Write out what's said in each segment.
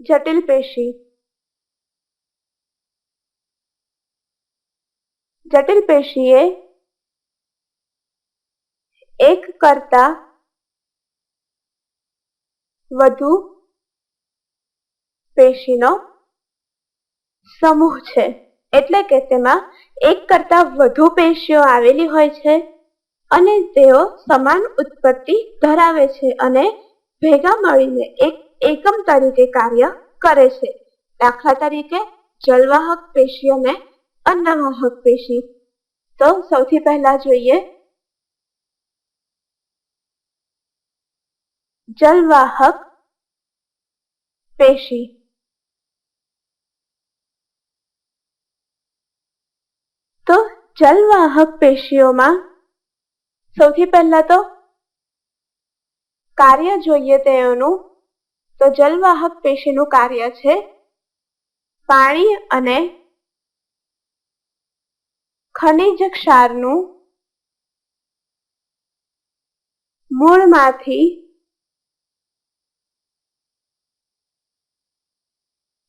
જટિલ પેશી. જટિલ પેશી એક કરતા વધુ પેશીનો સમૂહ છે. એટલે કે તેમાં એક કરતા વધુ પેશીઓ આવેલી હોય છે અને તેઓ સમાન ઉત્પત્તિ ધરાવે છે અને ભેગા મળીને એક એકમ તરીકે કાર્ય કરે છે. દાખલા તરીકે જલવાહક પેશી અને અન્નવાહક પેશી. તો સૌથી પહેલા જોઈએ જલવાહક પેશી. તો જલવાહક પેશીઓમાં સૌથી પહેલા તો કાર્ય જોઈએ તેઓનું તો જલવાહક પેશીનું કાર્ય છે પાણી અને ખનિજ ક્ષારનું મૂળમાંથી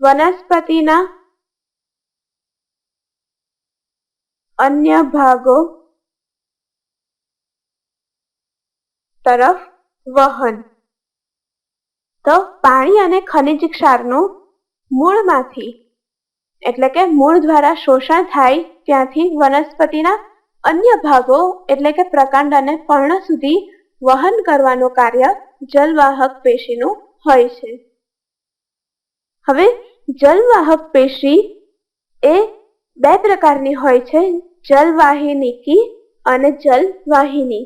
વનસ્પતિના અન્ય ભાગો તરફ વહન. તો પાણી અને ખનિજ ક્ષારનું મૂળમાંથી, એટલે કે મૂળ દ્વારા શોષણ થાય ત્યાંથી વનસ્પતિના અન્ય ભાગો, એટલે કે પ્રકાંડ અને પર્ણ સુધી વહન કરવાનું કાર્ય જલવાહક પેશીનું હોય છે. હવે, જલવાહક પેશી એ બે પ્રકારની હોય છે, જલવાહિનીકી અને જલવાહિની.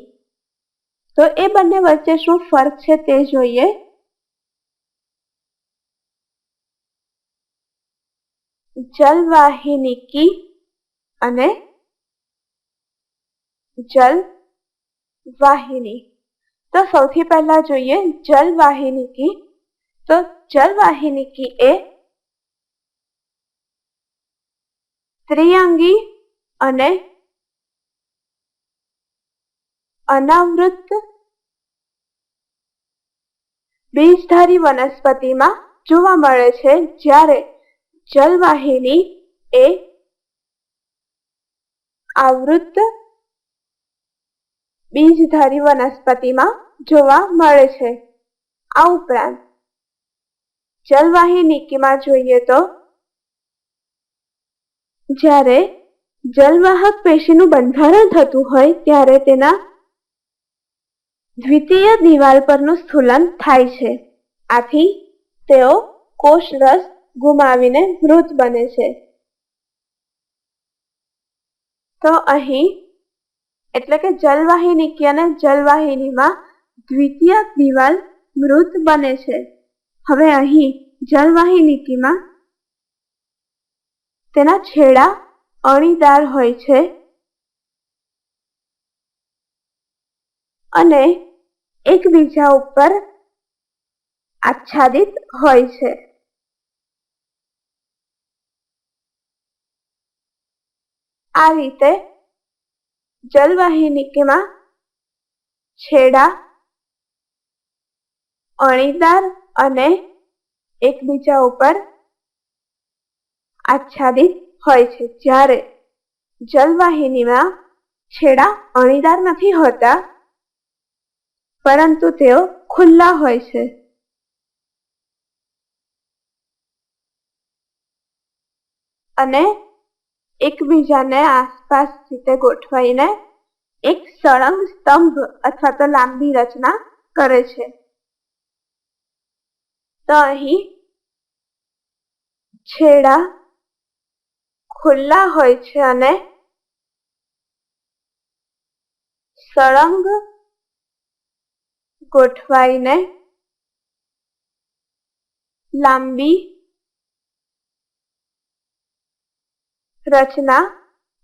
તો એ બંને વચ્ચે શું ફરક છે તે જોઈએ. જલવાહિનીકી અને જલ વાહિની તો સૌથી પહેલા જોઈએ જલવાહિનીકી. તો જલવાહિનીકી એ ત્રિઅંગી અને અનાવૃત બીજધારી વનસ્પતિમાં જોવા મળે છે, જ્યારે જલવાહિની એ આવૃત બીજધારી વનસ્પતિમાં જોવા મળે છે. આ ઉપરાંત જલવાહિનીકીમાં જોઈએ તો જ્યારે જલવાહક પેશીનું બંધારણ થતું હોય ત્યારે તેના દ્વિતીય દિવાલ પરનું સ્થુલન થાય છે. આથી તેઓ કોષરસ ગુમાવીને મૃત બને છે. તો અહીં, એટલે કે જલવાહિનીકી અને જલવાહિનીમાં દ્વિતીય દિવાલ મૃત બને છે. હવે અહીં જલવાહિનીકીમાં તેના છેડા અણીદાર હોય છે અને એકબીજા ઉપર આચ્છાદિત હોય છે. આ રીતે જલવાહિનીકીમાં છેડા, અણીદાર અને એકબીજા ઉપર આચ્છાદિત હોય છે. જ્યારે જલવાહિનીમાં છેડા અણીદાર નથી હોતા, પરંતુ તેઓ ખુલ્લા હોય છે. અને એકબીજાને આસપાસ રીતે ગોઠવાઈને એક સળંગ સ્તંભ અથવા તો લાંબી રચના કરે છે. તો અહીં છેડા ખુલ્લા હોય છે અને સળંગ ગોઠવાઈને લાંબી રચના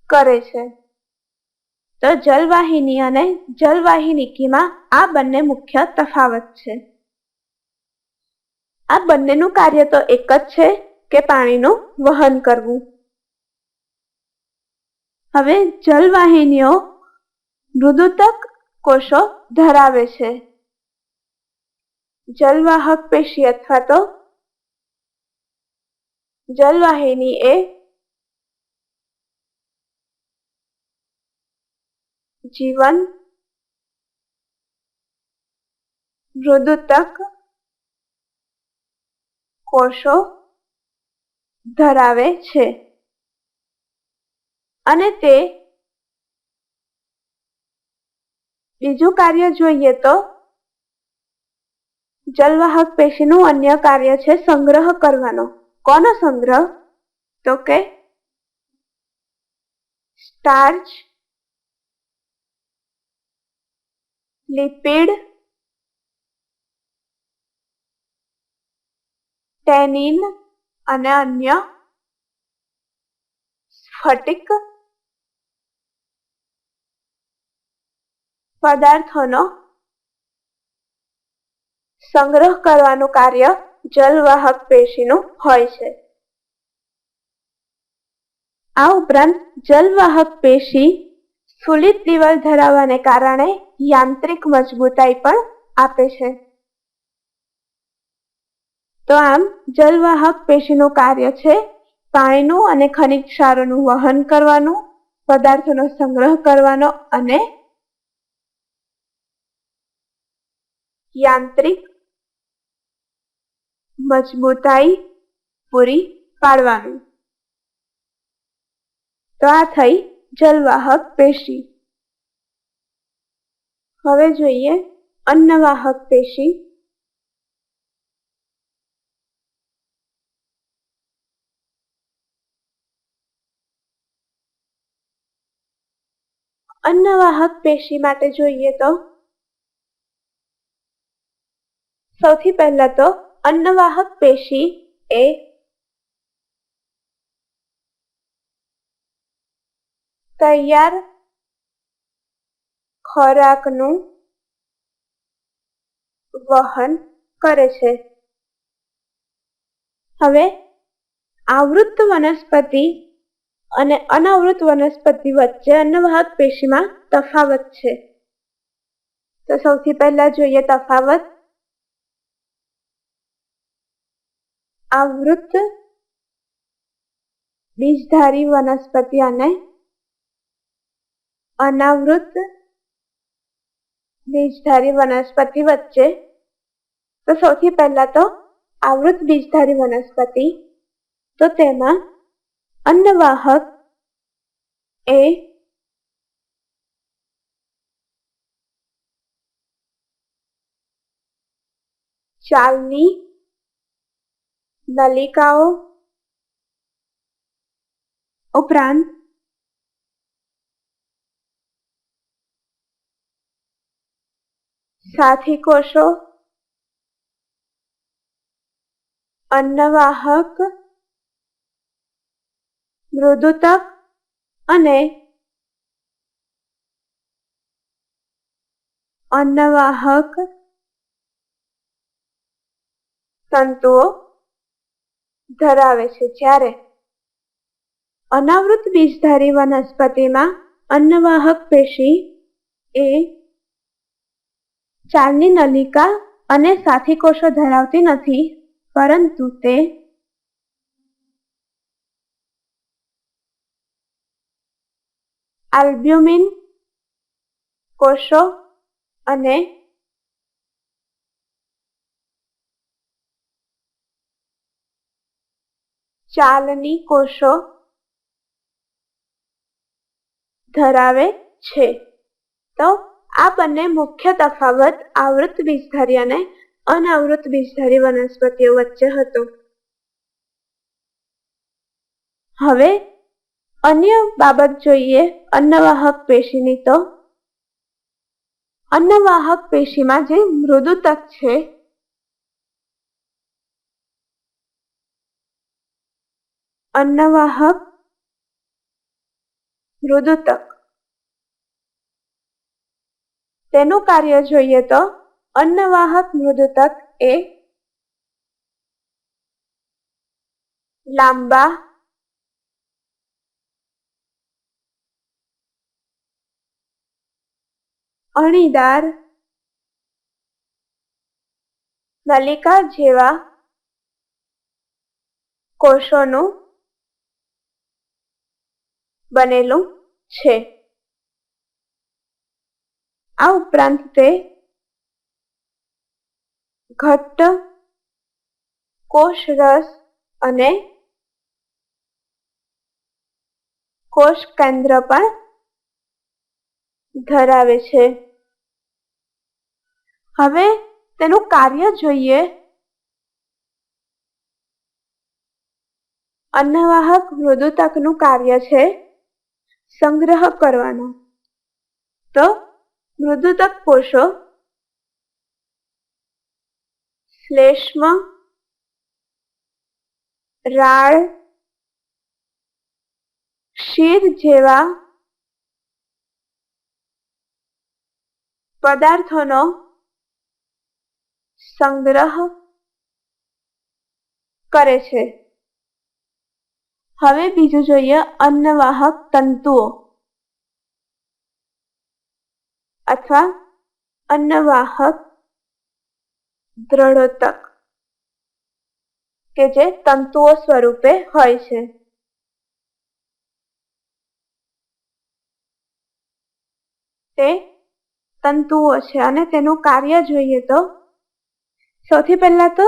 કરે છે. તો જલવાહિની અને જલવાહિનીકીમાં આ બંને મુખ્ય તફાવત છે. આ બંનેનું કાર્ય તો એક જ છે કે પાણીનું વહન કરવું. હવે જલવાહિનીઓ મૃદુતક કોષો ધરાવે છે. જલવાહક પેશી અથવા તો જલવાહિની એ જીવન મૃદુતક કોષો ધરાવે છે. અને તે બીજું કાર્ય જોઈએ તો જલવાહક પેશીનું અન્ય કાર્ય છે સંગ્રહ કરવાનો. કોનો સંગ્રહ? તો કે સ્ટાર્ચ લિપિડ ટેનિન અને અન્ય સ્ફટિક પદાર્થોનો સંગ્રહ કરવાનું કાર્ય જલવાહક પેશીનું હોય છે. આ ઉપરાંત જલવાહક પેશી સુલિત દિવાલ ધરાવવાને કારણે યાંત્રિક મજબૂતાઈ પણ આપે છે. તો આમ, જલવાહક પેશીનું કાર્ય છે પાણીનું અને ખનિજ ક્ષારોનું વહન કરવાનું, પદાર્થોનો સંગ્રહ કરવાનો અને યાંત્રિક મજબૂતાઈ પૂરી પાડવાનું. તો આ થઈ જલવાહક પેશી. હવે જોઈએ અન્નવાહક પેશી. અન્નવાહક પેશી માટે જોઈએ તો સૌથી પહેલા તો અન્નવાહક પેશી એ તૈયાર ખોરાકનું વહન કરે છે. હવે આવૃત વનસ્પતિ અને અનાવૃત વનસ્પતિ વચ્ચે અન્નવાહક પેશીમાં તફાવત છે. તો સૌથી પહેલા જોઈએ તફાવત. આવૃત બીજધારી વનસ્પતિ અને અનાવૃત બીજધારી વનસ્પતિ વચ્ચે, તો સૌથી પહેલા તો આવૃત બીજધારી વનસ્પતિ, તો તેમાં અન્નવાહક એ ચાલની નલિકાઓ ઉપરાંત સાથી કોષો અન્નવાહક, મૃદુતક અને અન્નવાહક તંતુઓ ધરાવે છે. જ્યારે અનાવૃત બીજધારી વનસ્પતિમાં અન્નવાહક પેશી એ ચાલની નલિકા અને સાથી કોષો ધરાવતી નથી, પરંતુ તે આલ્બ્યુમિન કોષો અને ચાલની કોષો ધરાવે છે. તો આ બંને મુખ્ય તફાવત આવૃત બીજધારી અને અનાવૃત બીજધારી વનસ્પતિઓ વચ્ચે હતો. હવે અન્ય બાબત જોઈએ અન્નવાહક પેશીની તો. અન્નવાહક પેશીમાં જે મૃદુતક છે, અન્નવાહક મૃદુતક તેનું કાર્ય જોઈએ તો અન્નવાહક મૃદુતક એ લાંબા અણીદાર નલિકા જેવા કોષોનું બનેલું છે. આ ઉપરાંત તે ઘટ્ટ કોષ રસ અને કોષ કેન્દ્ર પણ ધરાવે છે. હવે તેનું કાર્ય જોઈએ. અન્નવાહક મૃદુતકનું કાર્ય છે સંગ્રહ કરવાનો. તો મૃદુતક કોષો શ્લેષ્મ, રાળ શીર જેવા પદાર્થોનો સંગ્રહ કરે છે. હવે બીજું જોઈએ અન્નવાહક તંતુઓ. અથવા અન્નવાહક દ્રઢતક, કે જે તંતુઓ સ્વરૂપે હોય છે. તે તંતુઓ છે અને તેનું કાર્ય જોઈએ તો સૌથી પહેલા તો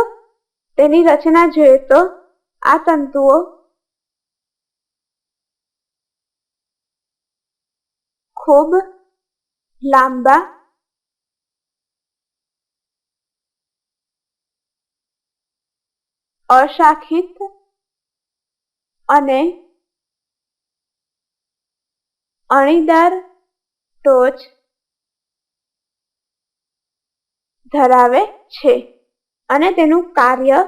તેની રચના જોઈએ તો આ તંતુઓ ખૂબ લાંબા અશાખિત અને અણીદાર ટોચ ધરાવે છે અને તેનું કાર્ય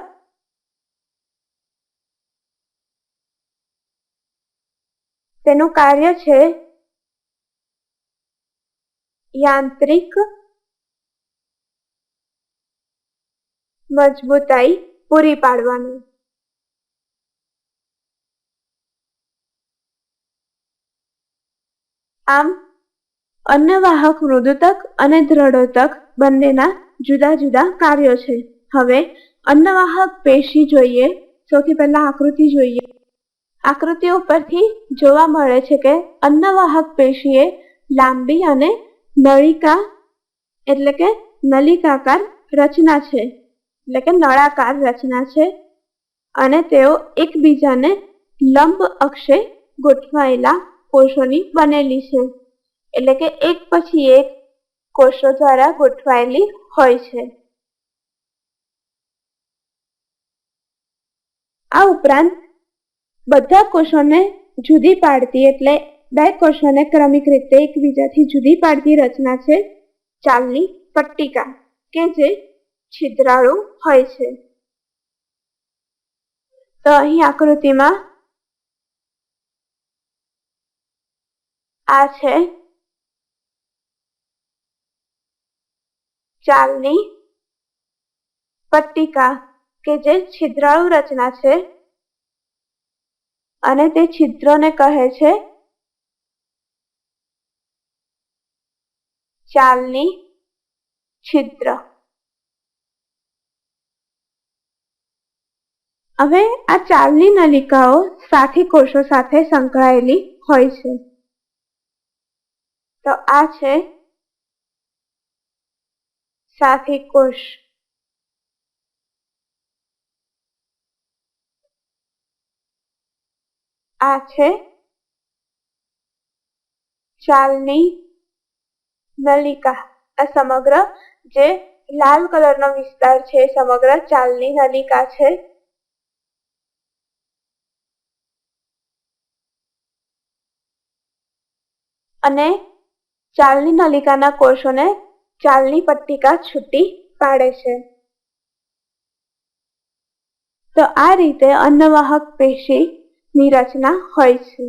તેનું કાર્ય છે યાંત્રિક મજબૂતાઈ પૂરી પાડવાનું. આમ, અન્નવાહક, મૃદુતક અને દ્રઢોતક બંનેના જુદા જુદા કાર્યો છે. હવે, અન્નવાહક પેશી જોઈએ, સૌથી પહેલા આકૃતિ જોઈએ. આકૃતિ ઉપરથી જોવા મળે છે કે અન્નવાહક પેશીએ લાંબી અને નળિકા એટલે કે નલિકાકાર રચના છે. એટલે કે નળાકાર રચના છે. અને તેઓ એકબીજાને લંબ અક્ષે ગોઠવાયેલા કોષોની બનેલી છે. એટલે કે એક પછી એક કોષો દ્વારા ગોઠવાયેલી હોય છે. આ ઉપરાંત બધા કોષોને જુદી પાડતી એટલે બે કોષોને ક્રમિક રીતે એકબીજાથી જુદી પાડતી રચના છે. ચાલની પટ્ટિકા, કે જે છિદ્રાળુ હોય છે. તો અહીં આકૃતિમાં આ છે. ચાલની પટ્ટિકા, કે જે છિદ્રાળુ રચના છે. અને તે છિદ્રોને કહે છે ચાલની છિદ્ર. હવે આ ચાલની નલિકાઓ સાથી કોષો સાથે સંકળાયેલી હોય છે. તો આ છે સાથી કોષ. આ છે ચાલની નલિકા. આ સમગ્ર જે લાલ કલરનો વિસ્તાર છે સમગ્ર ચાલની નલિકા છે. અને ચાલની નલિકાના કોષોને ચાલની પટ્ટિકા છૂટી પાડે છે. તો આ રીતે અન્નવાહક પેશીની રચના હોય છે.